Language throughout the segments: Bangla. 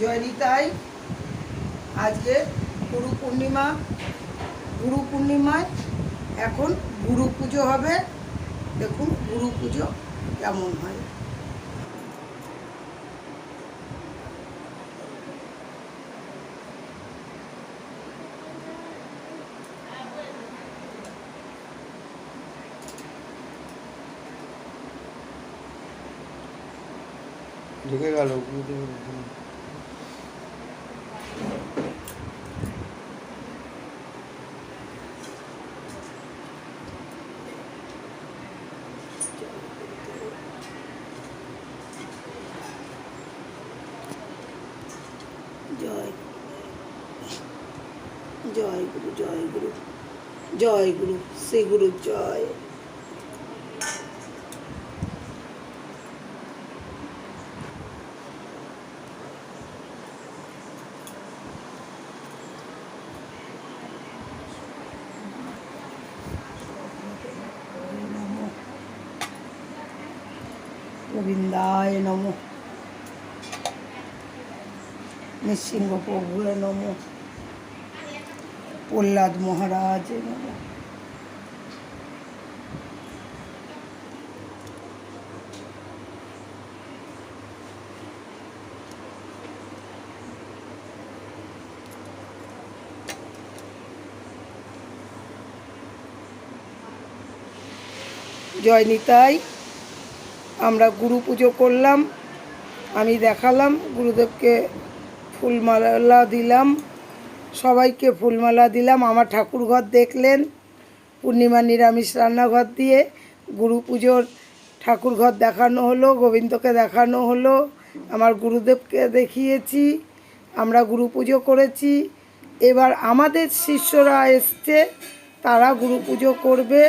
জয় নিতাই আজকে গুরু পূর্ণিমা, গুরু পূর্ণিমায় এখন গুরু পুজো হবে। দেখুন গুরু পুজো কেমন হয়। ঢুকে গেল জয় জয় গুরু জয় গুরু জয় গুরু শ্রী গুরু জয় গোবিন্দায় নম নৃসিংহ প্রভুয়ে নম। প্রহ্লাদ মহারাজ নম। জয় নিতাই, আমরা গুরু পুজো করলাম, আমি দেখালাম, গুরুদেবকে ফুলমালা দিলাম, সবাইকে ফুলমালা দিলাম। আমার ঠাকুর ঘর দেখলেন, পূর্ণিমা নিরামিষ রান্নাঘর দিয়ে গুরু পুজোর ঠাকুর ঘর দেখানো হলো, গোবিন্দকে দেখানো হলো। আমার গুরুদেবকে দেখিয়েছি, আমরা গুরু পুজো করেছি। এবার আমাদের শিষ্যরা এসছে, তারা গুরু পুজো করবে।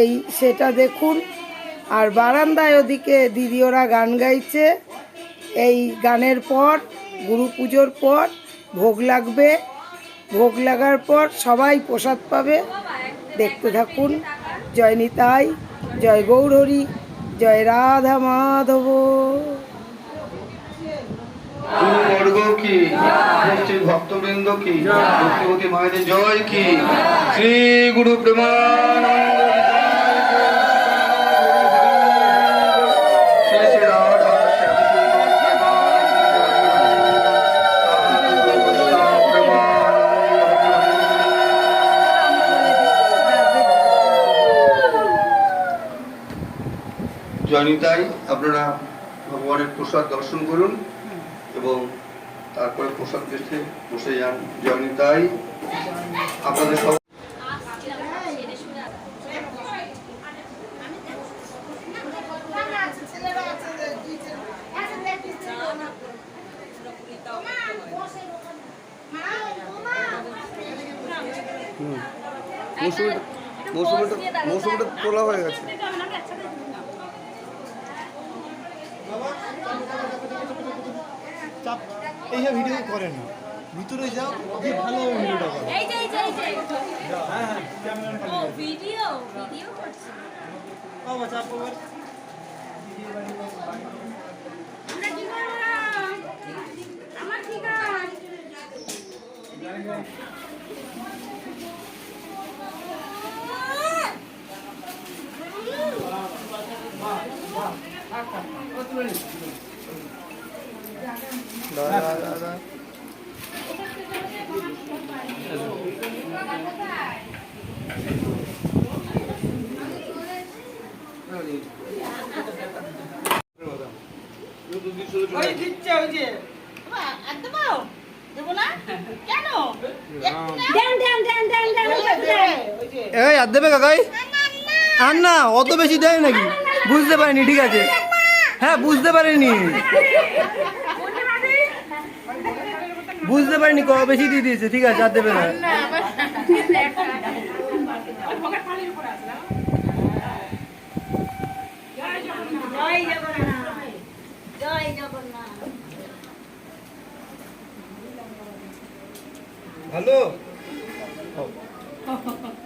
এই সেটা দেখুন। আর বারান্দায় ওদিকে দিদি ওরা গান গাইছে। এই গানের পর গুরু পুজোর পর ভোগ লাগবে। ভোগ লাগার পর সবাই প্রসাদ পাবে। দেখতে থাকুন। জয় নিতাই। জয় গৌরহরি। জয় রাধা মাধব। ভক্তবৃন্দ কি? ভক্তিপতি মায়েদের জয় কি? শ্রী গুরু প্রেমানন্দ। জয়নিতাই আপনারা ভগবানের প্রসাদ দর্শন করুন এবং তারপরে প্রসাদ বেছে বসে যান জয়নিতাই আপনাদের সব মৌসুমিটা মৌসুমিটা তোলা হয়ে গেছে। চাপ এইসব ভিডিও করে না। ভিতরে যাও যে ভালো ভিডিওটা করে। এই যে এই যে এই যে। হ্যাঁ হ্যাঁ ভিডিও ভিডিও করছি। বাবা চাপ ওভার আমরা কি করব আমার ঠিক আছে এই আর দেবে কাকাই? আর না অত বেশি দেয় নাকি? বুঝতে পারিনি ঠিক আছে। হ্যাঁ বুঝতে পারিনি। বুঝতে পারিনি ক বেশি দিয়ে দিয়েছে ঠিক আছে আর দেবে না। হ্যালো?